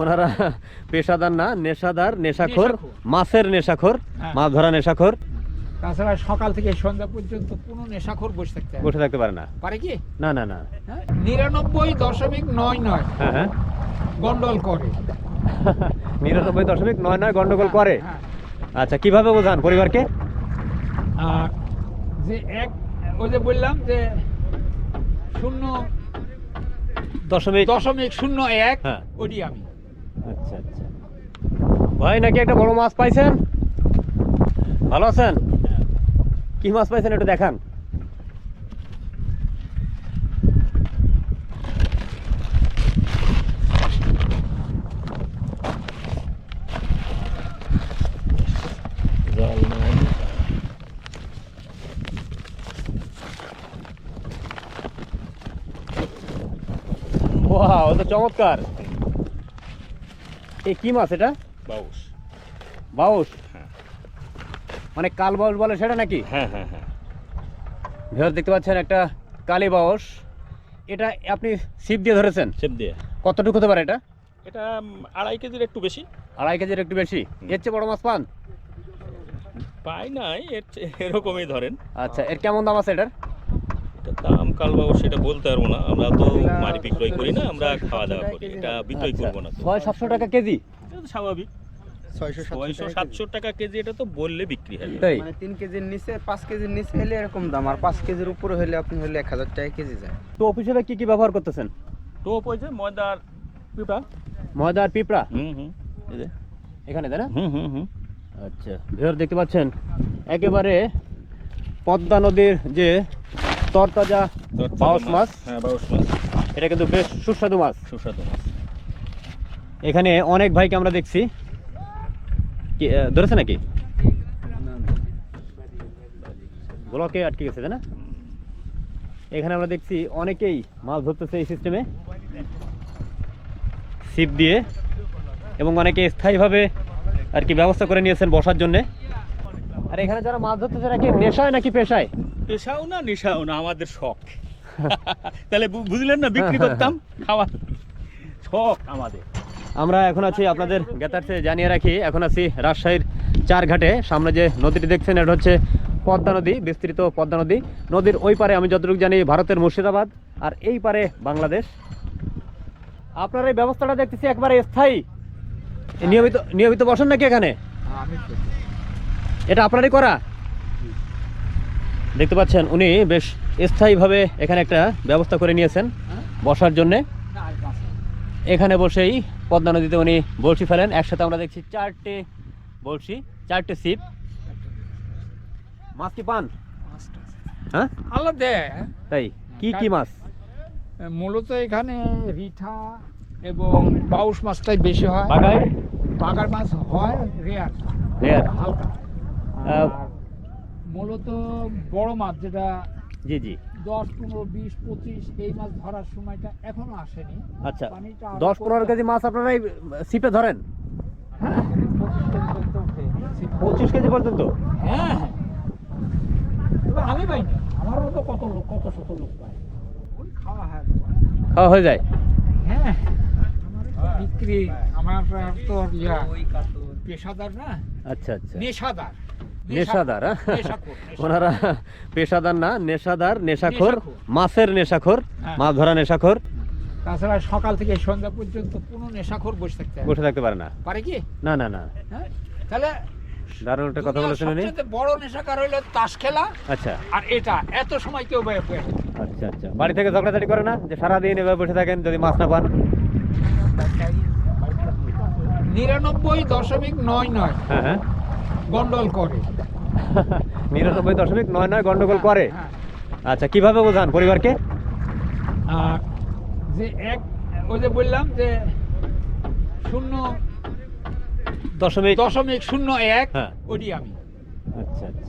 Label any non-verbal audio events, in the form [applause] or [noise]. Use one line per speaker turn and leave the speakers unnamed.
ওনারা পেশাদার না নেশাদার নেশাখোর। মাছের নেশাখোর
হ্যাঁ।
মাছ ধরা নেশাখোর।
তাছাড়া সকাল থেকে সন্ধ্যা পর্যন্ত কোনো নেশাখোর বসে থাকতে
বসে থাকতে পারে না।
পারে কি?
না না না।
হ্যাঁ? নিরানব্বই দশমিক নয় নয়
হ্যাঁ
গন্ডল করে। [laughs]
নিরানব্বই দশমিক নয় নয় গন্ডগোল করে। আচ্ছা কীভাবে বোঝান পরিবারকে?
যে এক ওই যে বললাম যে শূন্য
দশমিক
দশমিক শূন্য এক। ওটি আমি।
আচ্ছা আচ্ছা। ভাই, নাকি একটা বড় মাছ পাইছেন? ভালো আছেন? কি মাছ পাইছেন একটু দেখান। তো চমৎকার। এই কি মাছ এটা?
বাউস
বাউস
হ্যাঁ।
মানে কাল বাউস বলে সেটা নাকি?
হ্যাঁ হ্যাঁ হ্যাঁ।
দেখতে পাচ্ছেন একটা কালী বাউস এটা আপনি ছিপ দিয়ে ধরেছেন?
চেপ দিয়ে।
কতটুকু হতে পারে এটা?
এটা আড়াই কেজির একটু বেশি।
আড়াই কেজির একটু বেশি। এর চেয়ে বড় মাছ পান?
পাই নাই এর এরকমই ধরেন।
আচ্ছা এর কেমন দাম আছে এটার?
এটা দাম কাল বাউস সেটা বলতে পারব না। আমরা তো মারি বিক্রয় করি না আমরা খাওয়া দাওয়া করি। এটা বিক্রয়
আচ্ছা,
করব না
ছয় সাতশো টাকা কেজি?
এটা তো স্বাভাবিক। ছয়শো সাতশো টাকা কেজি। এটা তো বললে বিক্রি হবে
তাই?
মানে তিন কেজির নিচে পাঁচ কেজির নিচে হলে এরকম দাম আর পাঁচ কেজির উপরে হলে আপনি হলে এক হাজার টাকা কেজি যায়।
কি কি ব্যবহার করতেছেন?
টোপ হয়েছে ময়দার পিপা
ময়দা আর পিঁপড়া?
হুম হুম
এখানে তাই না?
হুম হুম হুম।
আচ্ছা ভিউয়ার দেখতে পাচ্ছেন একেবারে পদ্মা নদীর যে তরতাজা বাউস মাছ।
হ্যাঁ বাউস মাছ।
এটা কিন্তু বেশ সুস্বাদু মাছ।
সুস্বাদু মাছ।
এখানে অনেক ভাইকে আমরা দেখছি। ধরেছে নাকি? ব্লকে আটকে গেছে তাই না? এখানে আমরা দেখছি অনেকেই মাছ ধরতেছে এই সিস্টেমে ছিপ দিয়ে। এবং অনেকে স্থায়ীভাবে আর কি ব্যবস্থা করে নিয়েছেন বসার জন্যে। আর এখানে যারা মাছ ধরতেছে নাকি নেশায় নাকি পেশায়?
পেশাও না নেশাও না আমাদের শখ। [laughs] তাহলে বুঝলেন না বিক্রি করতাম খাওয়া শখ আমাদের।
আমরা এখন আছি আপনাদের জ্ঞাতার্থে জানিয়ে রাখি এখন আছি রাজশাহীর চার ঘাটে সামনে যে নদীটি দেখছেন এটা হচ্ছে পদ্মা নদী বিস্তৃত পদ্মা নদী। নদীর ওই পারে আমি যতটুকু জানি ভারতের মুর্শিদাবাদ আর এই পারে বাংলাদেশ। আপনার এই ব্যবস্থাটা দেখতেছি একবারে স্থায়ী। নিয়মিত নিয়মিত বসেন নাকি এখানে? এটা আপনারই করা? দেখতে পাচ্ছেন উনি বেশ স্থায়ীভাবে এখানে একটা ব্যবস্থা করে নিয়েছেন বসার জন্যে। এখানে বসেই পদ্মা নদীতে উনি বড়শি ফেলেন। একসাথে আমরা দেখছি চারটে বড়শি চারটে ছিপ মাছ কি পান? হ্যাঁ? তাই কি কি মাছ?
মূলত এখানে রিঠা এবং বাউস মাছটাই বেশি হয়। বাগার মাছ হয় রেয়ার।
রেয়ার।
হালকা। মূলত বড় মাছ যেটা
জি জি।
দশ পনেরো বিশ পঁচিশ এই মাছ ধরার সময়টা এখনও আসেনি।
আচ্ছা দশ পনেরো কেজি মাছ আপনারা ছিপে ধরেন?
হ্যাঁ পঁচিশ কেজি পর্যন্ত হ্যাঁ হ্যাঁ। আমি পাই না আমার মতো কত লোক কত শত লোক পায়। খাওয়া হয়
খাওয়া হয়ে যায়?
হ্যাঁ বিক্রি আমার তো পেশাদার না।
আচ্ছা আচ্ছা।
নেশাদার।
নেশাদার হ্যাঁ? ওনারা পেশাদার না নেশাদার নেশাখোর। মাছের নেশাখোর
হ্যাঁ।
মাছ ধরা নেশাখোর।
তাছাড়া সকাল থেকে সন্ধ্যা পর্যন্ত কোনো নেশাখোর বসে থাকতে
বসে থাকতে পারে না।
পারে কি?
না না না।
হ্যাঁ? তাহলে
দারুণ একটা কথা বলেছেন উনি।
বড় নেশাকার হইল তাস খেলা
আচ্ছা।
আর এটা এত সময় কেউ থাকে। না।
আচ্ছা আচ্ছা। বাড়ি থেকে ঝগড়াঝাড়ি করে না? যে সারাদিন এভাবে বসে থাকেন যদি মাছ না পান?
নিরানব্বই দশমিক নয় নয়।
হ্যাঁ হ্যাঁ।
গন্ডল করে। [laughs]
নিরানব্বই দশমিক নয় নয় গন্ডগোল করে।
হ্যাঁ।
আচ্ছা কীভাবে বোঝান পরিবারকে?
আর যে এক ওই যে বললাম যে শূন্য
দশমিক
দশমিক শূন্য এক
হ্যাঁ।
ওটি আমি।
আচ্ছা আচ্ছা।